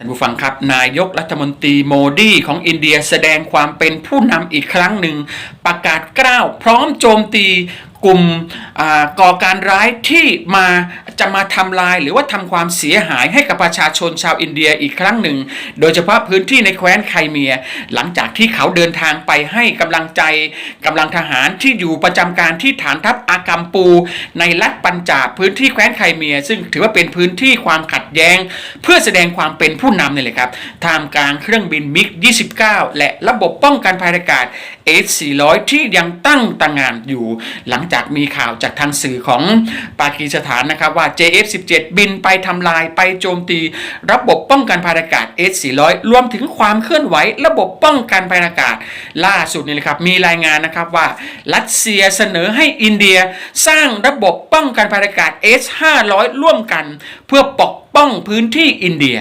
ท่านผู้ฟังครับนายกรัฐมนตรีโมดีของอินเดียแสดงความเป็นผู้นำอีกครั้งหนึ่ง ประกาศกล้าวพร้อมโจมตีกลุ่มอ่าก่อการร้ายที่มา จะมาทำลายหรือว่าทำความเสียหายให้กับประชาชนชาวอินเดียอีกครั้งหนึ่ง โดยเฉพาะพื้นที่ในแคว้นไครเมีย หลังจากที่เขาเดินทางไปให้กำลังใจกำลังทหารที่อยู่ประจำการที่ฐานทัพอากัมปู ในรัฐปัญจาบพื้นที่แคว้นไครเมีย ซึ่งถือว่าเป็นพื้นที่ความขัดแย้ง เพื่อแสดงความเป็นผู้นำนี่ยเลยครับท่ามกลางเครื่องบินมิก 29 และระบบป้องกันภัยอากาศ S400 ที่ยังตั้งตางานอยู่ หลังจากมีข่าวจากทางสื่อของปากีสถานนะครับว่า JF17 บินไปทำลายไปโจมตี ระบบป้องกันภัยอากาศ S400 รวมถึงความเคลื่อนไหว ระบบป้องกันภัยอากาศ ล่าสุดนี่เลยครับมีรายงานนะครับว่ารัสเซียเสนอให้อินเดียสร้างระบบป้องกันภัยอากาศ S500 ร่วมกัน เพื่อปกป้องพื้นที่อินเดีย